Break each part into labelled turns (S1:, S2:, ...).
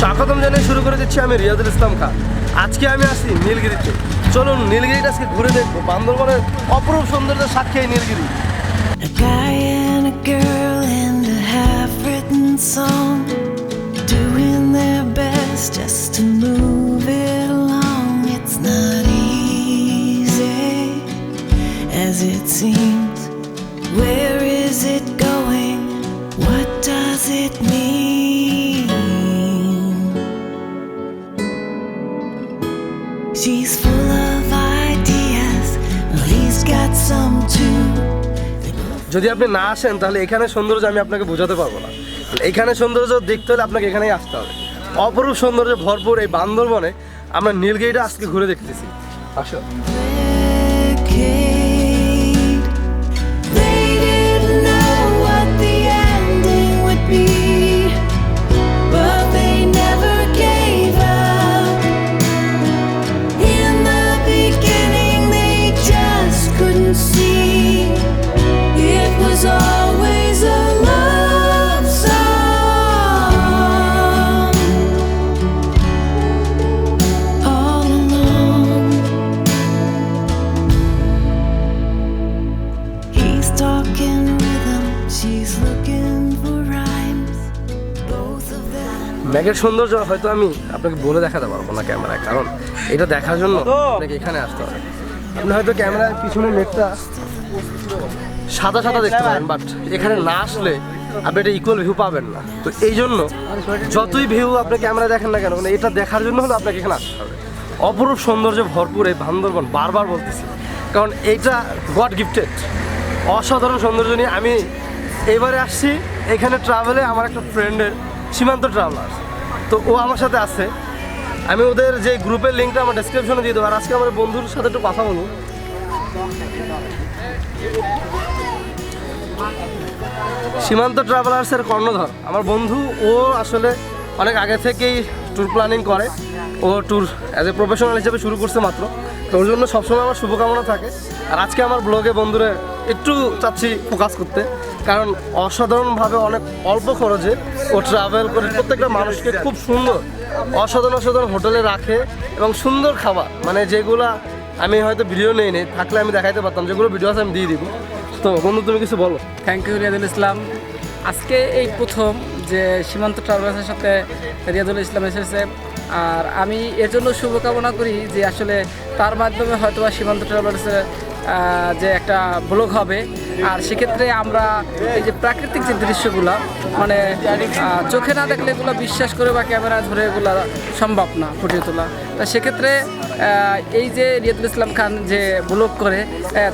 S1: স্বাগতম জানিয়ে শুরু করে দিচ্ছি আমি রিয়াজুল ইসলাম খান। আজকে আমি আসি নীলগিরিতে। চলুন নীলগিরিটা আজকে ঘুরে দেখব। বান্দরবনের অপরূপ সৌন্দর্য সাক্ষী এই নীলগিরি।
S2: It seems. Where
S1: যদি আপনি না আসেন, তাহলে এখানে সৌন্দর্য আমি আপনাকে বোঝাতে পারব না। এখানে সৌন্দর্য দেখতে হলে আপনাকে এখানেই আসতে হবে। অপরূপ সৌন্দর্য ভরপুর এই বান্দরবনে আমরা নীলগিরিটা আজকে ঘুরে দেখতেছি। আসো। ম্যাগের সৌন্দর্য হয়তো আমি আপনাকে বলে দেখাতে পারব না ক্যামেরায় কারণ এটা দেখার জন্য আপনাকে এখানে আসতে হবে। আপনি হয়তো ক্যামেরার পিছনে মেঘটা সাদা সাদা দেখতে পারেন বাট এখানে না আসলে আপনি এটা ইকুয়াল ভিউ পাবেন না। তো এই জন্য যতই ভিউ আপনি ক্যামেরা দেখেন না কেন মানে এটা দেখার জন্য হলো আপনাকে এখানে আসতে হবে। অপরূপ সৌন্দর্য ভরপুর এই বান্দরবন বারবার বলতেছি। কারণ এইটা গড গিফটেড অসাধারণ সৌন্দর্য নিয়ে আমি এবারে আসছি এখানে ট্রাভেলে আমার একটা ফ্রেন্ডের সীমান্ত ট্রাভেলার তো ও আমার সাথে আছে। আমি ওদের যে গ্রুপের লিঙ্কটা আমার ডেসক্রিপশনে দিয়ে দেবো। আর আজকে আমার বন্ধুর সাথে একটু কথা বলব। সীমান্ত ট্রাভেলার্সের কর্ণধর। আমার বন্ধু, ও আসলে অনেক আগে থেকেই ট্যুর প্ল্যানিং করে। ও ট্যুর অ্যাজ এ প্রফেশনাল হিসেবে শুরু করছে মাত্র। তো ওর জন্য সবসময় আমার শুভকামনা থাকে। আর আজকে আমার ব্লগে বন্ধুরা একটু চাচ্ছি ফোকাস করতে। কারণ অসাধারণভাবে অনেক অল্প খরচে ও ট্রাভেল করে প্রত্যেকটা মানুষকে খুব সুন্দর অসাধারণ অসাধারণ হোটেলে রাখে এবং সুন্দর খাবার। মানে যেগুলা আমি হয়তো ভিডিও নেই নেই থাকলে আমি দেখাইতে পারতাম যেগুলো ভিডিও আছে আমি দিয়ে দিব। তো বন্ধু তুমি কিছু বলো।
S3: Thank you Riadul Islam. আজকে এই প্রথম যে সীমান্ত ট্রাভেলসের সাথে রিয়াদুল ইসলাম এসেছে। আর আমি এর জন্য শুভকামনা করি যে আসলে তার মাধ্যমে হয়তো বা সীমান্ত ট্রাভেলার্সের আহ, যে একটা ব্লগ হবে আর সেক্ষেত্রে আমরা এই যে প্রাকৃতিক যে দৃশ্যগুলো মানে চোখে না দেখলে এগুলো বিশ্বাস করে বা ক্যামেরা ধরে এগুলো সম্ভব না ফুটিয়ে তোলা। তা সেক্ষেত্রে এই যে রিয়াদুল ইসলাম খান যে ব্লগ করে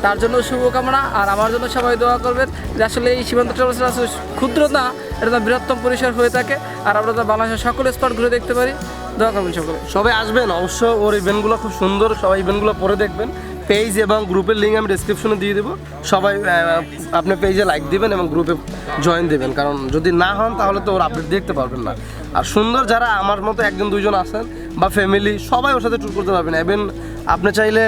S3: তার জন্য শুভকামনা আর আমার জন্য সবাই দোয়া করবেন যে আসলে এই সীমান্ত ট্রাভেলস ক্ষুদ্র না, এটা তো বৃহত্তম পরিসর হয়ে থাকে আর আমরা তো বাংলাদেশের সকল স্পট ঘুরে দেখতে পারি। দোয়া করবেন সকলে।
S1: সবাই আসবেন, অবশ্য ওর ইভেন্টগুলো খুব সুন্দর, সবাই ইভেন্টগুলো পরে দেখবেন। পেজ এবং গ্রুপের লিঙ্ক আমি ডিসক্রিপশনে দিয়ে দেবো। সবাই আপনি পেজে লাইক দিবেন এবং গ্রুপে জয়েন দেবেন। কারণ যদি না হন, তাহলে তো ওর আপডেট দেখতে পারবেন না। আর সুন্দর যারা আমার মতো একজন, দুইজন আছেন বা ফ্যামিলি সবাই ওর সাথে ট্যুর করতে পারবেন ইভেন আপনি চাইলে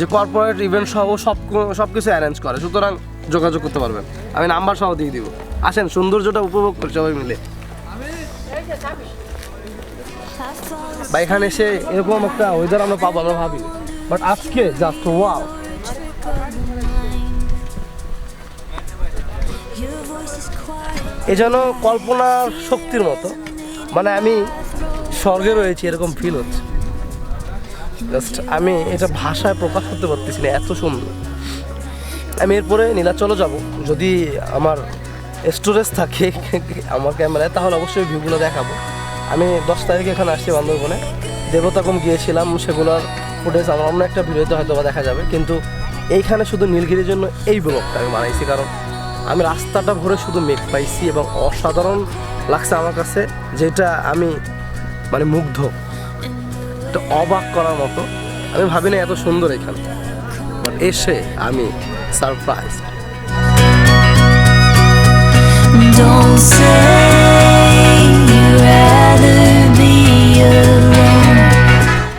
S1: যে কর্পোরেট ইভেন্ট সহ সব সব কিছু অ্যারেঞ্জ করে, সুতরাং যোগাযোগ করতে পারবেন। আমি নাম্বার সহ দিয়ে দিব। আসেন, সৌন্দর্যটা উপভোগ করি সবাই মিলে। বা এখানে এসে এরকম একটা ওয়েদার আমরা পাবো, আমরা ভাবি। বাট আজকে জাস্ট ওয়াও এ যেন কল্পনার শক্তির মতো। মানে আমি স্বর্গে রয়েছি, এরকম ফিল হচ্ছে। জাস্ট আমি এটা ভাষায় প্রকাশ করতে পারতেছি না, এত সুন্দর। আমি এরপরে নীলাচলও যাব। যদি আমার স্টোরেজ থাকে আমার ক্যামেরায়, তাহলে অবশ্যই ভিউগুলো দেখাবো। আমি দশ তারিখে এখানে আসছি বান্দরবনে। দেবতাকম গিয়েছিলাম, সেগুলোর ফুটেজ আমার অন্য একটা ভিডিওতে হয়তো বা দেখা যাবে। কিন্তু এইখানে শুধু নীলগিরির জন্য এই ব্লগটা আমি বানাইছি, কারণ আমি রাস্তাটা ভরে শুধু মেঘ পাইছি এবং অসাধারণ লাগছে আমার কাছে, যেটা আমি মানে মুগ্ধ। এটা অবাক করার মতো। আমি ভাবি না এত সুন্দর এখানে। এসে আমি surprise
S2: Don't say you'd rather be alone.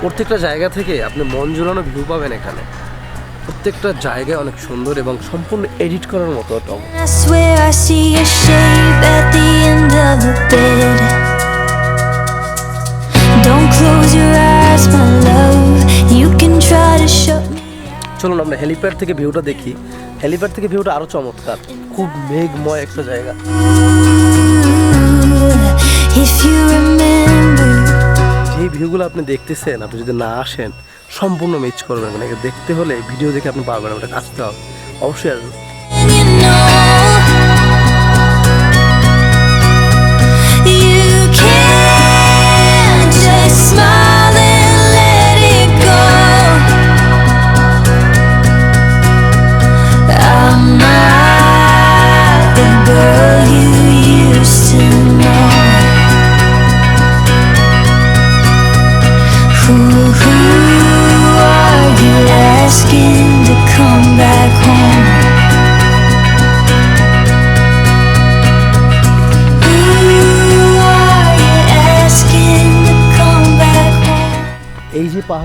S1: প্রত্যেকটা জায়গা থেকে আপনি মন জোড়ানো ভিউ পাবেন এখানে। প্রত্যেকটা জায়গায় অনেক সুন্দর এবং সম্পূর্ণ এডিট করার মতো চলুন আমরা হেলিপ্যাড থেকে ভিউটা দেখি। হেলিপ্যাড থেকে ভিউটা আরও চমৎকার। খুব মেঘময় একটা জায়গা।
S2: If you remember
S1: যে ভিউগুলো আপনি দেখতেছেন, আপনি যদি না আসেন, সম্পূর্ণ মিস করবেন। মানে দেখতে হলে ভিডিও দেখে আপনি পারবেন ওটা কাজটা হবে। অবশ্যই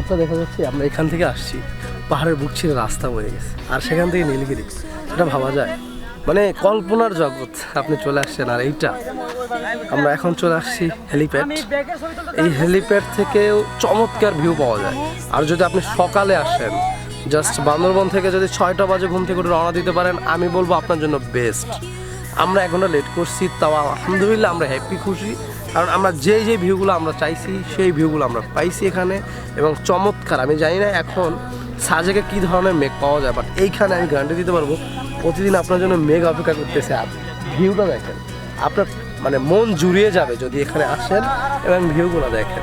S1: পাহাড়টা দেখা যাচ্ছে, আমরা এখান থেকে আসছি। পাহাড়ের বুক ছিঁড়ে রাস্তা বয়ে গেছে। আর সেখান থেকে নীলগিরি। এটা ভাবা যায়। মানে কল্পনার জগৎ, আপনি চলে আসছেন আর এইটা। আমরা এখন চলে আসছি হেলিপ্যাড। এই হেলিপ্যাড থেকেও চমৎকার ভিউ পাওয়া যায়। আর যদি আপনি সকালে আসেন, জাস্ট বান্দরবন থেকে যদি ছয়টা বাজে ঘুম থেকে রওনা দিতে পারেন, আমি বলব আপনার জন্য বেস্ট। আমরা এখনও লেট করছি, তাও আলহামদুলিল্লাহ আমরা হ্যাপি খুশি। কারণ আমরা যে যে ভিউগুলো আমরা চাইছি, সেই ভিউগুলো আমরা পাইছি এখানে এবং চমৎকার। আমি জানি না এখন সাজেকে কী ধরনের মেঘ পাওয়া যায় বাট এইখানে আমি গ্যারান্টি দিতে পারব, প্রতিদিন আপনার জন্য মেঘ অপেক্ষা করতেছে। আপনি ভিউটা দেখেন, আপনার মানে মন জুড়িয়ে যাবে যদি এখানে আসেন এবং ভিউগুলো দেখেন।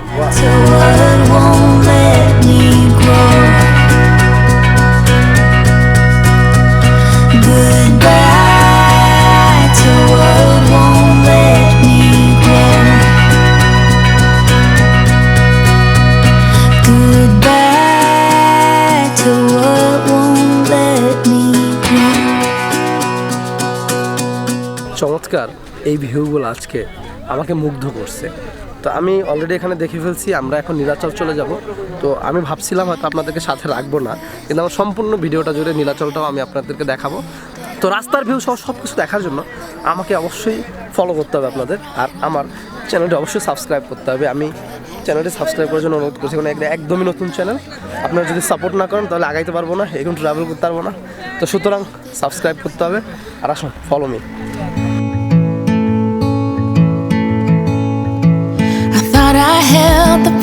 S1: চমৎকার এই ভিউগুলো আজকে আমাকে মুগ্ধ করছে। তো আমি অলরেডি এখানে দেখে ফেলছি, আমরা এখন নীলাচল চলে যাব। তো আমি ভাবছিলাম হয়তো আপনাদেরকে সাথে রাখব না, কিন্তু আমার সম্পূর্ণ ভিডিওটা জুড়ে নীলাচলটাও আমি আপনাদেরকে দেখাবো। তো রাস্তার ভিউ সহ সব কিছু দেখার জন্য আমাকে অবশ্যই ফলো করতে হবে আপনাদের, আর আমার চ্যানেলটি অবশ্যই সাবস্ক্রাইব করতে হবে। আমি চ্যানেলটি সাবস্ক্রাইব করার জন্য অনুরোধ করছি, কারণ একদমই নতুন চ্যানেল আপনারা যদি সাপোর্ট না করেন, তাহলে আগাইতে পারব না, এখন ট্রাভেল করতে পারব না। তো সুতরাং সাবস্ক্রাইব করতে হবে, আর আসুন follow me
S2: I held the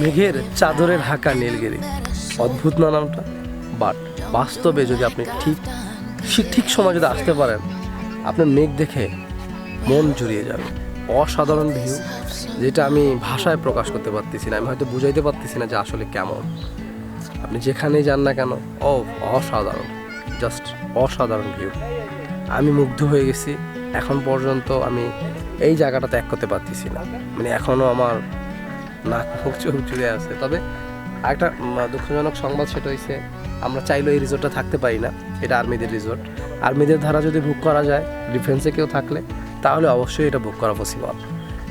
S1: মেঘের চাদরে ঢাকা নীলগিরি। অদ্ভুত না নামটা? বাট বাস্তবে যদি আপনি ঠিক ঠিক সময় যদি আসতে পারেন, আপনার মেঘ দেখে মন জুড়িয়ে যাবে। অসাধারণ ভিউ যেটা আমি ভাষায় প্রকাশ করতে পারতেছি না। আমি হয়তো বুঝাইতে পারতেছি না যে আসলে কেমন। আপনি যেখানেই যান না কেন, ও অসাধারণ। জাস্ট অসাধারণ ভিউ আমি মুগ্ধ হয়ে গেছি। এখন পর্যন্ত আমি এই জায়গাটা ত্যাগ করতে পারতেছি না। মানে এখনও আমার নাক মুখ চোখ জুড়ে আছে। তবে একটা দুঃখজনক সংবাদ সেটা হয়েছে আমরা চাইলেও এই রিসোর্টটা থাকতে পারি না। এটা আর্মিদের রিসোর্ট আর্মিদের ধারা যদি বুক করা যায় ডিফেন্সে কেউ থাকলে, তাহলে অবশ্যই এটা বুক করা পসিবল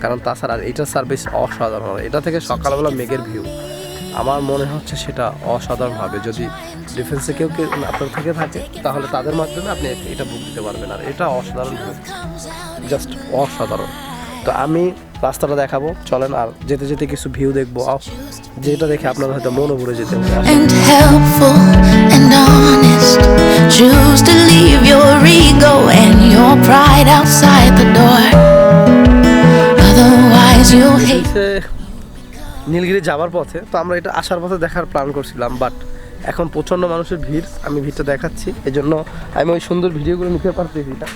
S1: কারণ তাছাড়া এটার সার্ভিস অসাধারণ এটা থেকে সকালবেলা মেঘের ভিউ আমার মনে হচ্ছে সেটা অসাধারণ হবে যদি ডিফেন্সে কেউ কেউ আপনার থেকে থাকে, তাহলে তাদের মাধ্যমে আপনি এটা বুক দিতে পারবেন। আর এটা অসাধারণ জাস্ট অসাধারণ। তো আমি রাস্তাটা দেখাবো চলেন আর যেতে যেতে কিছু ভিউ দেখব যেটা দেখে আপনার হয়তো মনও ভরে যেতে পারে
S2: and helpful and honest. Choose to leave your ego and your pride outside the door. Otherwise, you'll hate.
S1: Nilgiri যাওয়ার পথে তো আমরা এটা আসার পথে দেখার প্ল্যান করছিলাম বাট এখন প্রচণ্ড মানুষের ভিড় আমি ভিড়টা দেখাচ্ছি এই জন্য আমি ওই সুন্দর ভিডিওগুলো নিতে পারতেছি না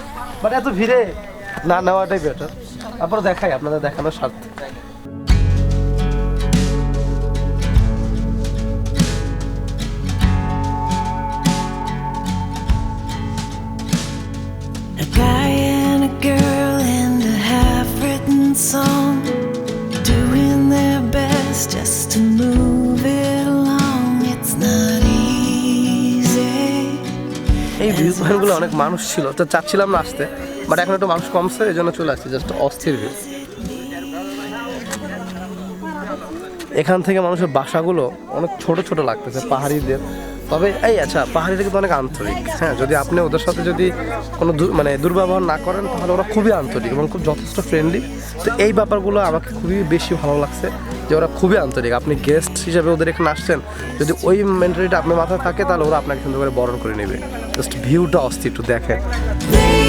S1: বাট এত ভিড়ে না নেওয়াটাই বেটার তারপর দেখাই আপনাদের দেখানোর স্বার্থে song
S2: doing their best just to move it along. It's not easy.
S1: এই ভিউ পয়েন্টগুলো অনেক মানুষ ছিল তো চাচ্ছিলাম না আসতে। বাট এখন একটু মানুষ কমছে এই জন্য চলে আসছে জাস্ট অস্থির এখান থেকে মানুষের বাসাগুলো অনেক ছোট ছোট লাগতেছে, পাহাড়িদের। তবে, এই আচ্ছা পাহাড়িরা কিন্তু অনেক আন্তরিক। হ্যাঁ যদি আপনি ওদের সাথে যদি কোনো মানে দুর্ব্যবহার না করেন, তাহলে ওরা খুবই আন্তরিক এবং খুব যথেষ্ট ফ্রেন্ডলি তো এই ব্যাপারগুলো আমাকে খুবই বেশি ভালো লাগছে। যে ওরা খুবই আন্তরিক। আপনি গেস্ট হিসাবে ওদের এখানে আসছেন, যদি ওই মেন্টালিটি আপনার মাথায় থাকে, তাহলে ওরা আপনাকে সুন্দর করে বরণ করে নেবে। জাস্ট ভিউটা অস্থির, একটু দেখেন।
S2: They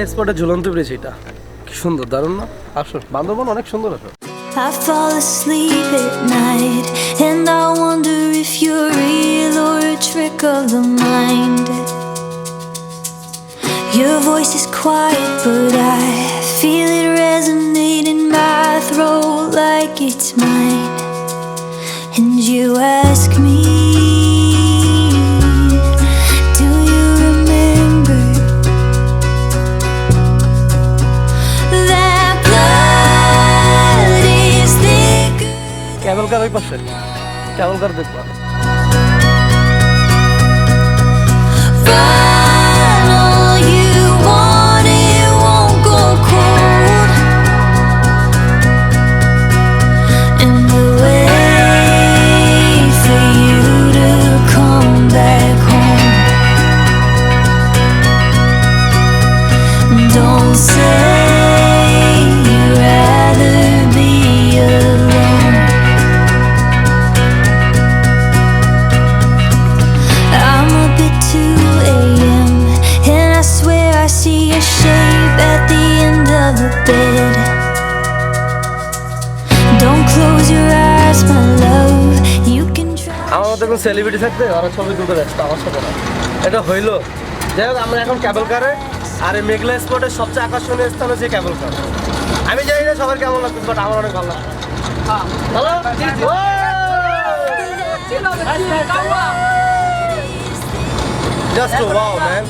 S1: মেঘলা স্পটে ঝুলন্ত ব্রিজ এটা কি সুন্দর দারুণ না আসল বান্দরবন অনেক সুন্দর আসল
S2: I fall asleep at night and I wonder if you're real or a trick of the mind. Your voice is quiet, but I feel it resonate
S1: cable car ওই পাশে ক্যাবেল কার দেখবা ছবিটি থাকতে ওরা ছবি তুলতে ব্যস্ত আমার সাথে না। এটা হইল। যাই হোক আমরা এখন ক্যাবল কারে আর এই মেঘলা স্পটের সবচেয়ে আকর্ষণীয় স্থান হচ্ছে ক্যাবল কার আমি জানি না সবার কেমন লাগছে বাট আমার অনেক ভালো লাগছে।
S4: Just wow man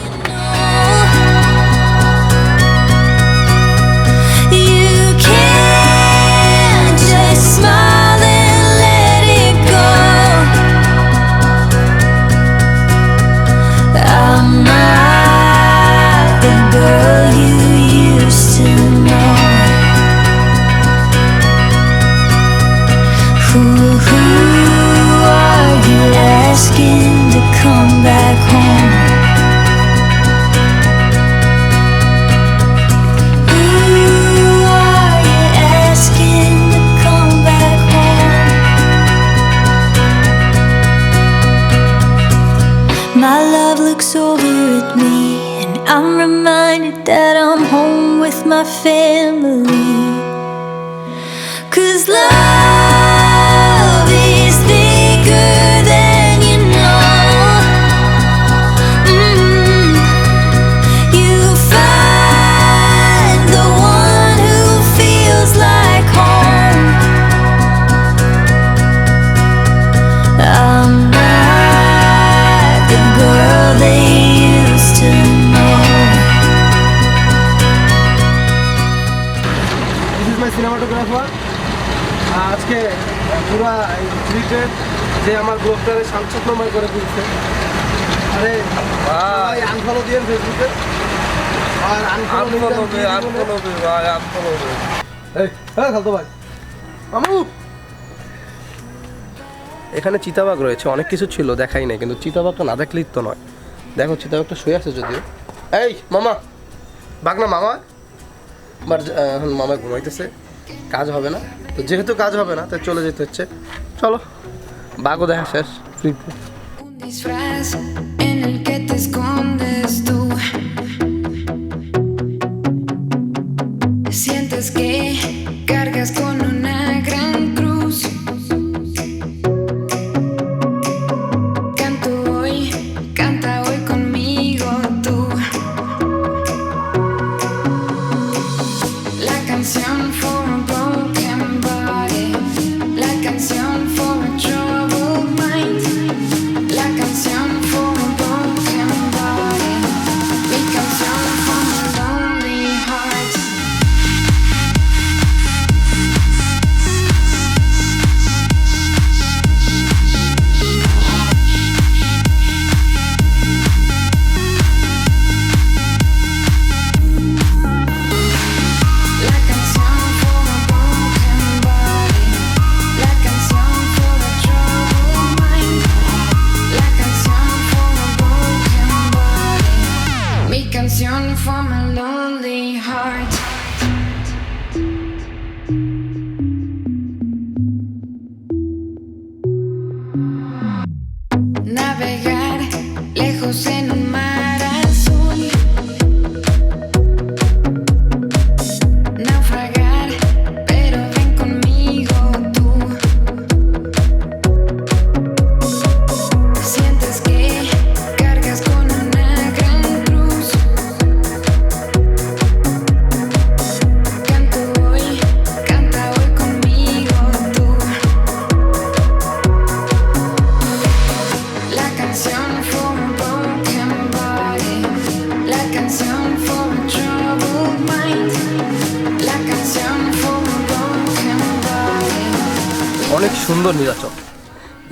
S4: love.
S5: হ্যাঁ খালতো এখানে চিতাবাঘ রয়েছে অনেক কিছু ছিল দেখাই নাই কিন্তু চিতাবাঘটা না দেখলেই তো নয়। দেখো চিতাবাঘটা শুয়ে আছে যদিও। এই মামা! বাঘ না মামা? বাট এখন মামা ঘুমাইতেছে কাজ হবে না। তো যেহেতু কাজ হবে না তাই চলে যেতে হচ্ছে। চলো বাঘও দেখা শেষ ফ্রিতে।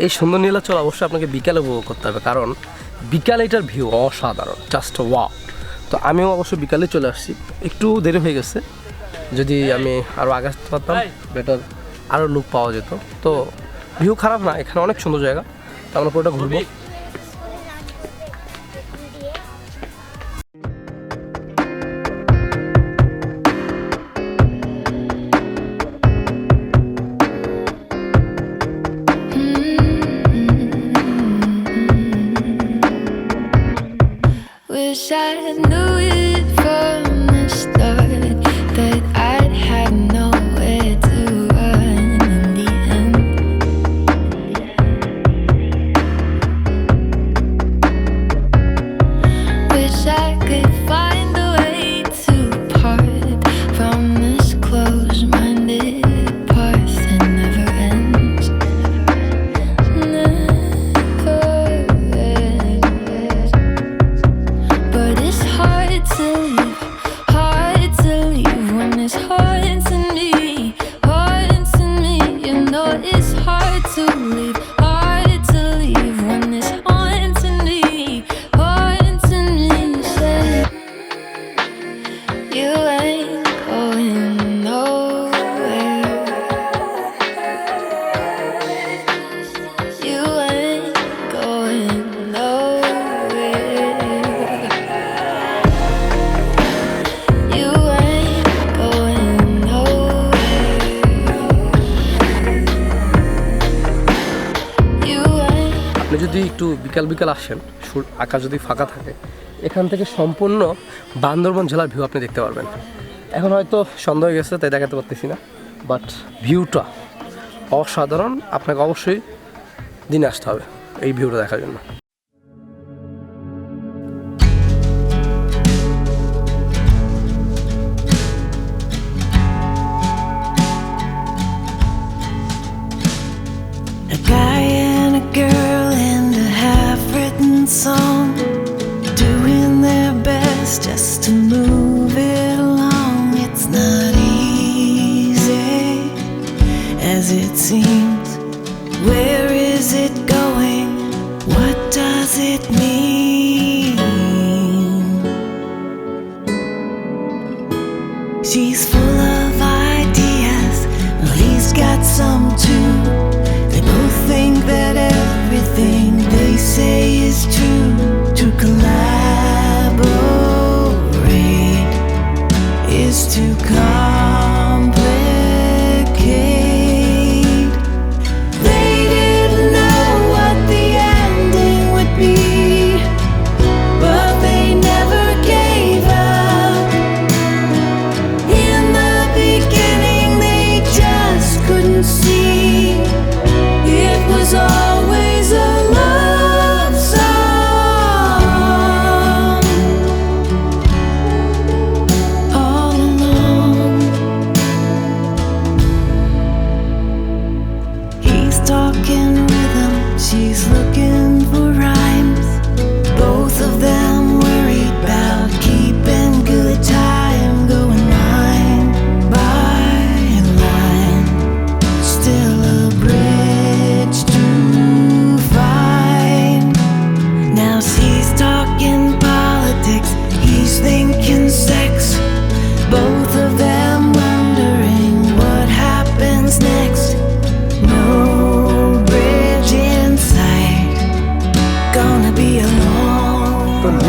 S5: এই সুন্দর নীলাচল অবশ্যই আপনাকে বিকালে উপভোগ করতে হবে কারণ বিকালে এটার ভিউ অসাধারণ জাস্ট ওয়া তো আমিও অবশ্য বিকালে চলে আসছি একটু দেরি হয়ে গেছে যদি আমি আরও আগে আসতে পারতাম বেটার আরও লুক পাওয়া যেত। তো ভিউ খারাপ না এখানে অনেক সুন্দর জায়গা তো আমরা পুরোটা ঘুরবো।
S1: একটু বিকাল বিকাল আসেন, সুর আকাশ যদি ফাঁকা থাকে। এখান থেকে সম্পূর্ণ বান্দরবন জেলার ভিউ আপনি দেখতে পারবেন। এখন হয়তো সন্দেহ হয়ে গেছে, তাই দেখাতে পারতেছি না। বাট ভিউটা অসাধারণ, আপনাকে অবশ্যই দিনে আসতে হবে এই ভিউটা দেখার জন্য।
S2: As it seems. Where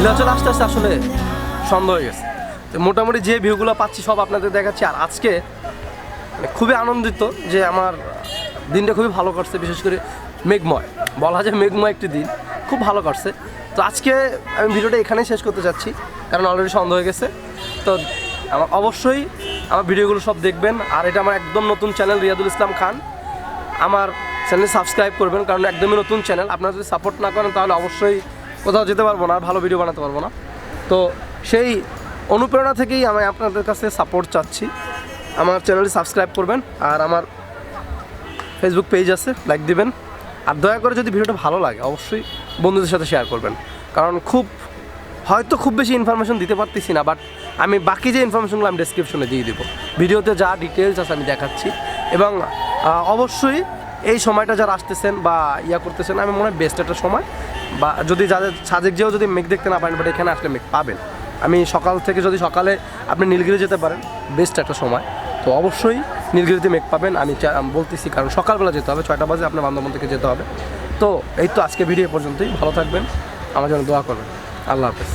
S1: Nilachal আসতে আসতে আসলে সন্ধ্যা হয়ে গেছে। তো মোটামুটি যে ভিউগুলো পাচ্ছি সব আপনাদের দেখাচ্ছি। আর আজকে মানে খুবই আনন্দিত যে আমার দিনটা খুবই ভালো করছে বিশেষ করে মেঘময়। বলা যায় মেঘময় একটি দিন। খুব ভালো করছে তো আজকে আমি ভিডিওটা এখানেই শেষ করতে চাচ্ছি কারণ অলরেডি সন্ধ্যা হয়ে গেছে। তো আমার অবশ্যই আমার ভিডিওগুলো সব দেখবেন। আর এটা আমার একদম নতুন চ্যানেল, রিয়াদুল ইসলাম খান। আমার চ্যানেল সাবস্ক্রাইব করবেন, কারণ একদমই নতুন চ্যানেল। আপনারা যদি সাপোর্ট না করেন, তাহলে অবশ্যই কোথাও যেতে পারব না, ভালো ভিডিও বানাতে পারব না। তো সেই অনুপ্রেরণা থেকেই আমি আপনাদের কাছে সাপোর্ট চাচ্ছি। আমার চ্যানেলটি সাবস্ক্রাইব করবেন আর আমার ফেসবুক পেজ আছে লাইক দিবেন। আর দয়া করে যদি ভিডিওটা ভালো লাগে, অবশ্যই বন্ধুদের সাথে শেয়ার করবেন। কারণ খুব, হয়তো খুব বেশি ইনফরমেশন দিতে পারতেছি না বাট আমি বাকি যে ইনফরমেশনগুলো আমি ডিসক্রিপশনে দিয়ে দেবো। ভিডিওতে যা ডিটেলস আছে আমি দেখাচ্ছি। এবং অবশ্যই এই সময়টা যারা আসতেছেন বা ইয়া করতেছেন, আমি মনে হয় বেস্ট একটা সময়। বা যদি যাদের, সাজেক যেও যদি মেঘ দেখতে না পারেন বাট এখানে আসলে মেঘ পাবেন। আমি সকাল থেকে যদি সকালে আপনি নীলগিরি যেতে পারেন বেস্ট একটা সময়। তো অবশ্যই নীলগিরিতে মেঘ পাবেন। আমি বলতেছি, কারণ সকালবেলা যেতে হবে, ছয়টা বাজে আপনার বান্ধবন থেকে যেতে হবে। তো এই তো আজকে ভিডিও পর্যন্তই। ভালো থাকবেন। আমার জন্য দোয়া করবেন। আল্লাহ হাফেজ।